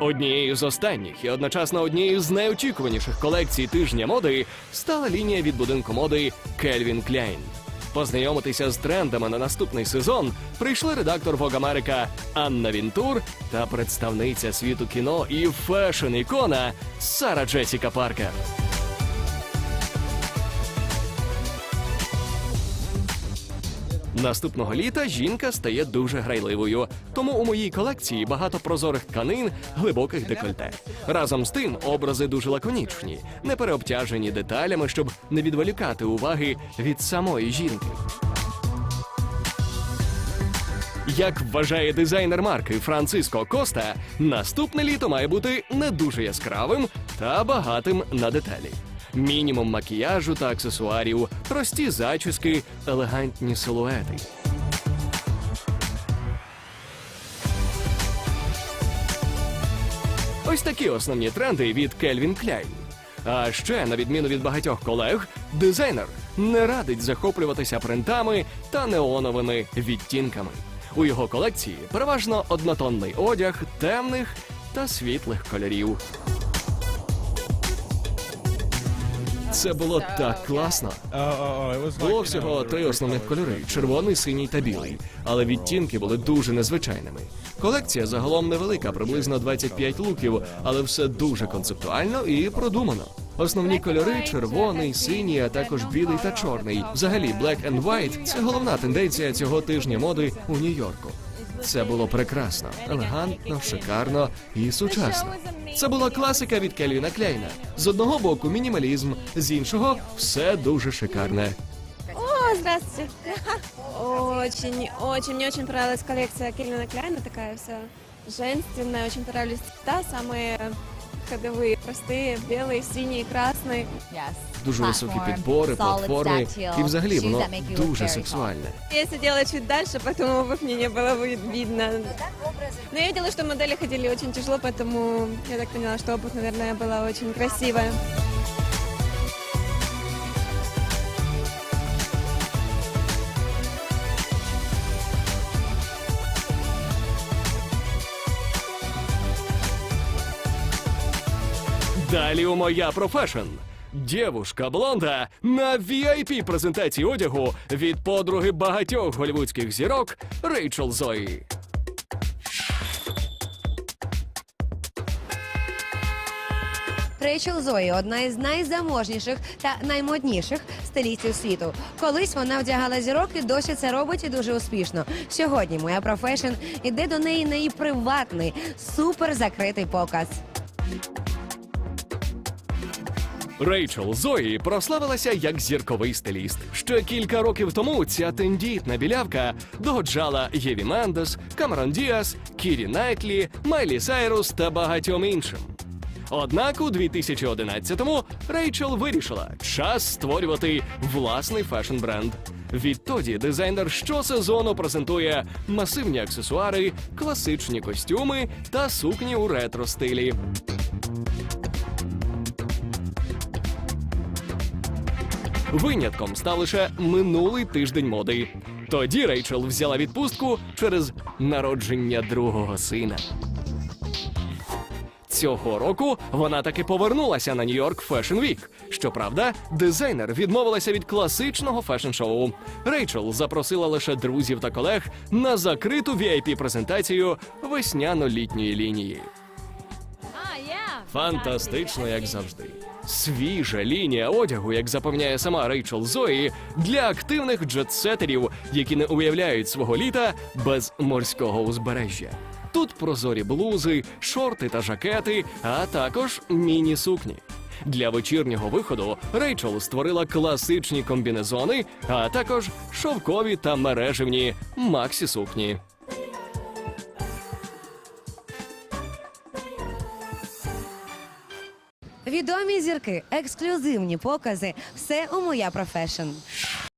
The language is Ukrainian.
Однією з останніх і одночасно однією з найочікуваніших колекцій тижня моди стала лінія від будинку моди Кельвін Кляйн. Познайомитися з трендами на наступний сезон прийшли редактор Vogue America Анна Вінтур та представниця світу кіно і фешн-ікона Сара Джесіка Паркер. Наступного літа жінка стає дуже грайливою, тому у моїй колекції багато прозорих тканин, глибоких декольте. Разом з тим образи дуже лаконічні, не переобтяжені деталями, щоб не відволікати уваги від самої жінки. Як вважає дизайнер марки Франциско Коста, наступне літо має бути не дуже яскравим та багатим на деталі. Мінімум макіяжу та аксесуарів, прості зачіски, елегантні силуети. Ось такі основні тренди від Calvin Klein. А ще, на відміну від багатьох колег, дизайнер не радить захоплюватися принтами та неоновими відтінками. У його колекції переважно однотонний одяг темних та світлих кольорів. Це було так класно. Було всього три основних кольори: червоний, синій та білий. Але відтінки були дуже незвичайними. Колекція загалом невелика, приблизно 25 луків, але все дуже концептуально і продумано. Основні кольори червоний, синій, а також білий та чорний. Взагалі, black and white – це головна тенденція цього тижня моди у Нью-Йорку. Це було прекрасно, елегантно, шикарно і сучасно. Це була класика від Кельвіна Кляйна. З одного боку мінімалізм, з іншого все дуже шикарне. О, здравствуйте. Очень, очень, мне очень понравилась коллекция Кельвина Кляйна, такая вся женственная, очень понравились цвета, самые ходовые, простые, белые, синие, красные. Дуже високі підбори, платформи, і взагалі воно дуже сексуальне. Я сидела чуть дальше, поэтому обувь мне не было ви- видно. Но я видела, что модели ходили очень тяжело, поэтому я так поняла, что обувь, наверное, была очень красивая. Далі у моя профешн. Дівушка блонда на vip презентації одягу від подруги багатьох голівудських зірок Рейчел Зої. Рейчел Зої одна із найзаможніших та наймодніших стилістів світу. Колись вона вдягала зірок і досі це робить і дуже успішно. Сьогодні моя профешн іде до неї на її приватний, супер закритий показ. Рейчел Зої прославилася як зірковий стиліст. Ще кілька років тому ця тендітна білявка догоджала Єві Мендес, Камерон Діас, Кірі Найтлі, Майлі Сайрус та багатьом іншим. Однак у 2011-му Рейчел вирішила час створювати власний фешн-бренд. Відтоді дизайнер щосезону презентує масивні аксесуари, класичні костюми та сукні у ретро стилі. Винятком став лише минулий тиждень моди. Тоді Рейчел взяла відпустку через народження другого сина. Цього року вона таки повернулася на Нью-Йорк Fashion Week. Щоправда, дизайнер відмовилася від класичного фешн-шоу. Рейчел запросила лише друзів та колег на закриту vip презентацію весняно-літньої лінії. Фантастично, як завжди. Свіжа лінія одягу, як запевняє сама Рейчел Зої, для активних джетсетерів, які не уявляють свого літа без морського узбережжя. Тут прозорі блузи, шорти та жакети, а також міні-сукні. Для вечірнього виходу Рейчел створила класичні комбінезони, а також шовкові та мережевні максі-сукні. Відомі зірки, ексклюзивні покази все у моя профешн.